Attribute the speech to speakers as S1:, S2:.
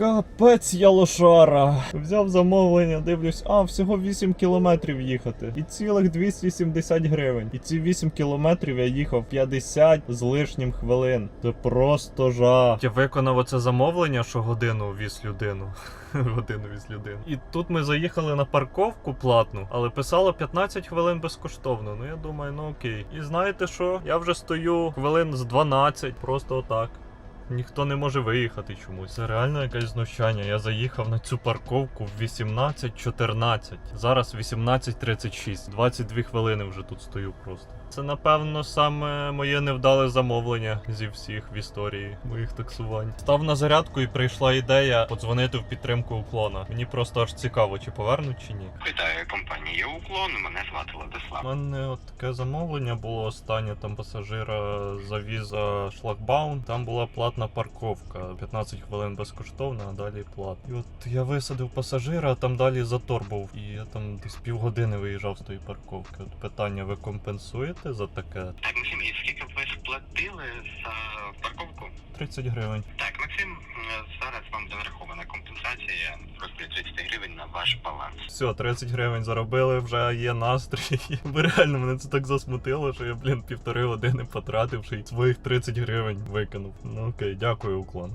S1: Капець я лошара. Взяв замовлення, дивлюсь, а всього 8 кілометрів їхати. І цілих 270 гривень. І ці 8 кілометрів я їхав 50 з лишнім хвилин. Це просто жах. Я виконав оце замовлення, що годину віз людину. Годину віз людину. І тут ми заїхали на парковку платну, але писало 15 хвилин безкоштовно. Ну я думаю, ну окей. І знаєте що? Я вже стою хвилин з 12, просто отак. Ніхто не може виїхати чомусь. Це реально якесь знущання. Я заїхав на цю парковку в 18.14. Зараз 18.36. 22 хвилини вже тут стою просто. Це напевно саме моє невдале замовлення зі всіх в історії моїх таксувань. Став на зарядку і прийшла ідея подзвонити в підтримку уклона. Мені просто аж цікаво, чи повернуть чи ні.
S2: Вітаю компанія Уклон. Мене звати
S1: У мене от таке замовлення було останнє. Там пасажира завіз за шлагбаум. Там була платна парковка. 15 хвилин безкоштовно, а далі плат. І от я висадив пасажира, а там далі затор був. І я там десь півгодини виїжджав з тої парковки. От питання: ви компенсуєте за таке?
S2: Так, Максим, і скільки ви сплатили за парковку?
S1: 30 гривень.
S2: Так, Максим, е, зараз вам зарахована компенсація в розмірі 30 гривень на ваш баланс.
S1: Все, 30 гривень заробили, вже є настрій. Бо реально мене це так засмутило, що я, блін, півтори години потративши і своїх 30 гривень викинув. Ну окей, дякую, уклон.